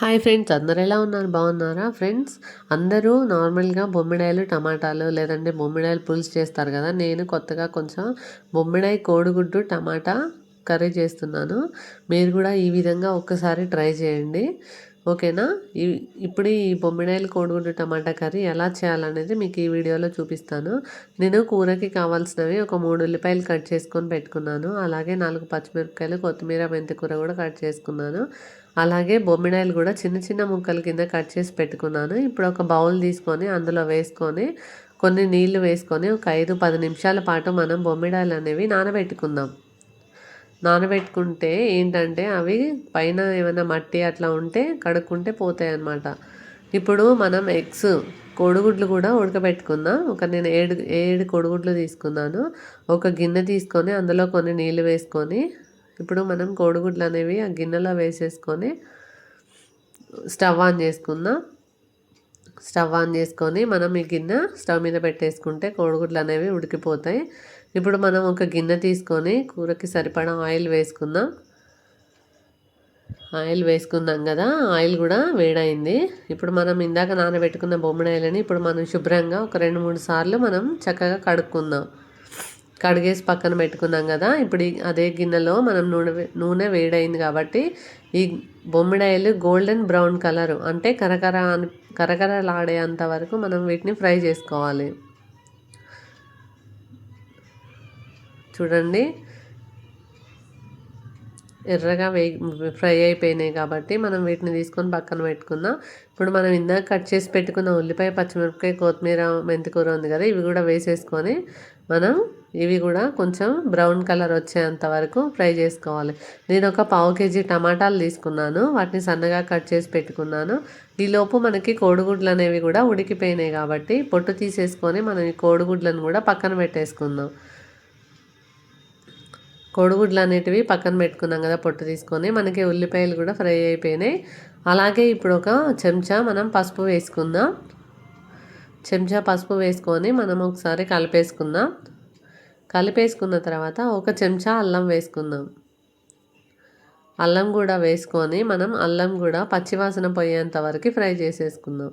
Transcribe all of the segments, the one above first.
Hi friends అందరు ఎలా ఉన్నారు? బాగున్నారా? ఫ్రెండ్స్ అందరూ నార్మల్గా బొమ్మిడాయలు టమాటాలు లేదంటే బొమ్మిడాయలు పులుసు చేస్తారు కదా. నేను కొత్తగా కొంచెం బొమ్మిడాయ కోడిగుడ్డు టమాటా కర్రీ చేస్తున్నాను. మీరు కూడా ఈ విధంగా ఒక్కసారి ట్రై చేయండి. ఓకేనా? ఇప్పుడు ఈ బొమ్మిడాయలు కోడిగుడ్డు టమాటా కర్రీ ఎలా చేయాలనేది మీకు ఈ వీడియోలో చూపిస్తాను. నేను కూరకి కావాల్సినవి ఒక మూడు ఉల్లిపాయలు కట్ చేసుకొని పెట్టుకున్నాను. అలాగే నాలుగు పచ్చిమిరపకాయలు కొత్తిమీర మెంతి కూర కూడా కట్ చేసుకున్నాను. అలాగే బొమ్మిడాయలు కూడా చిన్న చిన్న ముక్కల కింద కట్ చేసి పెట్టుకున్నాను. ఇప్పుడు ఒక బౌల్ తీసుకొని అందులో వేసుకొని కొన్ని నీళ్ళు వేసుకొని ఒక ఐదు పది నిమిషాల పాటు మనం బొమ్మిడాయలు అనేవి నానబెట్టుకుందాం. నానబెట్టుకుంటే ఏంటంటే అవి పైన ఏమైనా మట్టి అట్లా ఉంటే కడుక్కుంటే పోతాయి అన్నమాట. ఇప్పుడు మనం ఎగ్స్ కోడిగుడ్లు కూడా ఉడకబెట్టుకుందాం. ఒక నేను ఏడు ఏడు కోడిగుడ్లు తీసుకున్నాను. ఒక గిన్నె తీసుకొని అందులో కొన్ని నీళ్ళు వేసుకొని ఇప్పుడు మనం కోడిగుడ్లు అనేవి ఆ గిన్నెలో వేసేసుకొని స్టవ్ ఆన్ చేసుకుందాం. స్టవ్ ఆన్ చేసుకొని మనం ఈ గిన్నె స్టవ్ మీద పెట్టేసుకుంటే కోడిగుడ్లు అనేవి ఉడికిపోతాయి. ఇప్పుడు మనం ఒక గిన్నె తీసుకొని కూరకి సరిపడా ఆయిల్ వేసుకుందాం. ఆయిల్ వేసుకుందాం కదా ఆయిల్ కూడా వేడైంది. ఇప్పుడు మనం ఇందాక నానబెట్టుకున్న బొమ్మడాయిలని ఇప్పుడు మనం శుభ్రంగా ఒక రెండు మూడు సార్లు మనం చక్కగా కడుక్కుందాం. కడిగేసి పక్కన పెట్టుకున్నాం కదా ఇప్పుడు అదే గిన్నెలో మనం నూనె నూనె వేడైంది కాబట్టి ఈ బొమ్మిడాయిలు గోల్డెన్ బ్రౌన్ కలర్ అంటే కరకర కరకరలాడేంత వరకు మనం వీటిని ఫ్రై చేసుకోవాలి. చూడండి. ఎర్రగా వే ఫ్రై అయిపోయినాయి కాబట్టి మనం వీటిని తీసుకొని పక్కన పెట్టుకుందాం. ఇప్పుడు మనం ఇందాక కట్ చేసి పెట్టుకున్న ఉల్లిపాయ పచ్చిమిరపకాయ కొత్తిమీర మెంతికూర ఉంది కదా ఇవి కూడా వేసేసుకొని మనం ఇవి కూడా కొంచెం బ్రౌన్ కలర్ వచ్చేంత వరకు ఫ్రై చేసుకోవాలి. నేను ఒక పావు కేజీ టమాటాలు తీసుకున్నాను. వాటిని సన్నగా కట్ చేసి పెట్టుకున్నాను. ఈలోపు మనకి కోడిగుడ్లు అనేవి కూడా ఉడికిపోయినాయి కాబట్టి పొట్టు తీసేసుకొని మనం ఈ కోడిగుడ్లను కూడా పక్కన పెట్టేసుకుందాం. కోడిగుడ్లు అనేటివి పక్కన పెట్టుకున్నాం కదా పొట్టు తీసుకొని. మనకి ఉల్లిపాయలు కూడా ఫ్రై అయిపోయినాయి. అలాగే ఇప్పుడు ఒక చెంచా మనం పసుపు వేసుకుందాం. చెంచా పసుపు వేసుకొని మనం ఒకసారి కలిపేసుకుందాం. కలిపేసుకున్న తర్వాత ఒక చెంచా అల్లం వేసుకుందాం. అల్లం కూడా వేసుకొని మనం అల్లం కూడా పచ్చివాసన పోయేంత వరకు ఫ్రై చేసేసుకుందాం.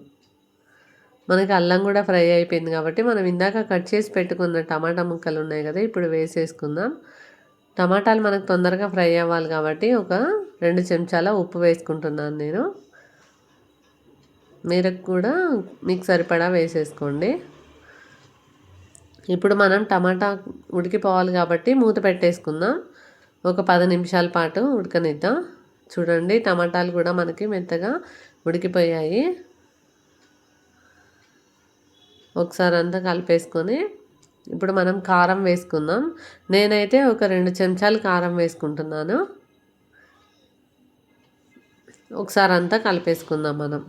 మనకి అల్లం కూడా ఫ్రై అయిపోయింది కాబట్టి మనం ఇందాక కట్ చేసి పెట్టుకున్న టమాటా ముక్కలు ఉన్నాయి కదా ఇప్పుడు వేసేసుకుందాం. టమాటాలు మనకు తొందరగా ఫ్రై అవ్వాలి కాబట్టి ఒక రెండు చెంచాల ఉప్పు వేసుకుంటున్నాను నేను. మీరు కూడా మీకు సరిపడా వేసేసుకోండి. ఇప్పుడు మనం టమాటా ఉడికిపోవాలి కాబట్టి మూత పెట్టేసుకుందాం. ఒక పది నిమిషాల పాటు ఉడకనిద్దాం. చూడండి టమాటాలు కూడా మనకి మెత్తగా ఉడికిపోయాయి. ఒకసారి అంతా కలిపేసుకొని ఇప్పుడు మనం కారం వేసుకుందాం. నేనైతే ఒక రెండు చెంచాలు కారం వేసుకుంటున్నాను. ఒకసారి అంతా కలిపేసుకుందాం మనం.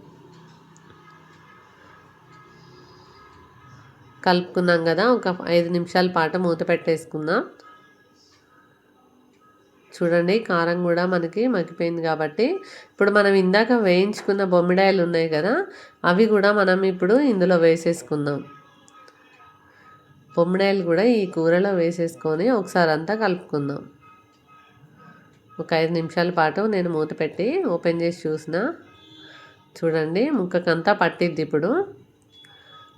కలుపుకున్నాం కదా ఒక ఐదు నిమిషాల పాటు మూత పెట్టేసుకుందాం. చూడండి కారం కూడా మనకి మగ్గిపోయింది కాబట్టి. ఇప్పుడు మనం ఇందాక వేయించుకున్న బొమ్మిడాయలు ఉన్నాయి కదా అవి కూడా మనం ఇప్పుడు ఇందులో వేసేసుకుందాం. బొమ్మిడాయలు కూడా ఈ కూరలో వేసేసుకొని ఒకసారి అంతా కలుపుకుందాం. ఒక ఐదు నిమిషాల పాటు నేను మూత పెట్టి ఓపెన్ చేసి చూసిన. చూడండి ముక్కకంతా పట్టిద్ది ఇప్పుడు.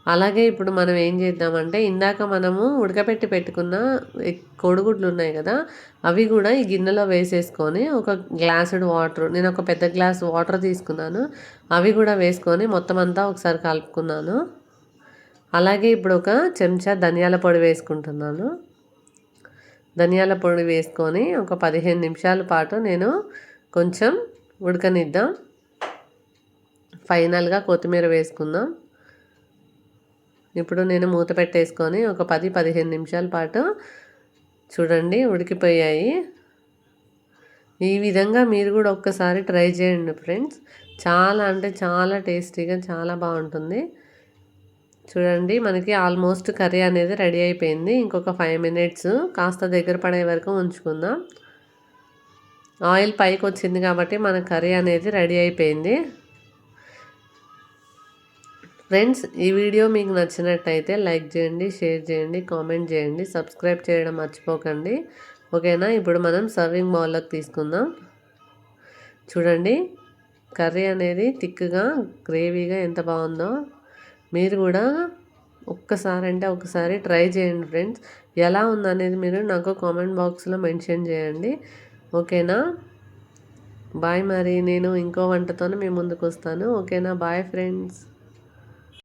అలాగే ఇప్పుడు మనం ఏం చేద్దామంటే ఇందాక మనము ఉడకపెట్టి పెట్టుకున్న కోడిగుడ్లు ఉన్నాయి కదా అవి కూడా ఈ గిన్నెలో వేసేసుకొని ఒక గ్లాసుడ్ వాటర్ నేను ఒక పెద్ద గ్లాస్ వాటర్ తీసుకున్నాను అవి కూడా వేసుకొని మొత్తం అంతా ఒకసారి కలుపుకున్నాను. అలాగే ఇప్పుడు ఒక చెంచా ధనియాల పొడి వేసుకుంటున్నాను. ధనియాల పొడి వేసుకొని ఒక పదిహేను నిమిషాల పాటు నేను కొంచెం ఉడకనిద్దాం. ఫైనల్గా కొత్తిమీర వేసుకుందాం. ఇప్పుడు నేను మూత పెట్టేసుకొని ఒక పది పదిహేను నిమిషాల పాటు చూడండి ఉడికిపోయాయి. ఈ విధంగా మీరు కూడా ఒక్కసారి ట్రై చేయండి ఫ్రెండ్స్. చాలా అంటే చాలా టేస్టీగా చాలా బాగుంటుంది. చూడండి మనకి ఆల్మోస్ట్ కర్రీ అనేది రెడీ అయిపోయింది. ఇంకొక ఫైవ్ మినిట్స్ కాస్త దగ్గర పడే వరకు ఉంచుకుందాం. ఆయిల్ పైకి వచ్చింది కాబట్టి మన కర్రీ అనేది రెడీ అయిపోయింది. ఫ్రెండ్స్ ఈ వీడియో మీకు నచ్చినట్టయితే లైక్ చేయండి షేర్ చేయండి కామెంట్ చేయండి సబ్స్క్రైబ్ చేయడం మర్చిపోకండి. ఓకేనా? ఇప్పుడు మనం సర్వింగ్ బౌల్లోకి తీసుకుందాం. చూడండి కర్రీ అనేది థిక్గా గ్రేవీగా ఎంత బాగుందో. మీరు కూడా ఒక్కసారి అంటే ఒక్కసారి ట్రై చేయండి ఫ్రెండ్స్. ఎలా ఉందనేది మీరు నాకు కామెంట్ బాక్స్లో మెన్షన్ చేయండి. ఓకేనా? బాయ్ మరి. నేను ఇంకో వంటతోనే మీ ముందుకు వస్తాను ఓకేనా? Bye friends.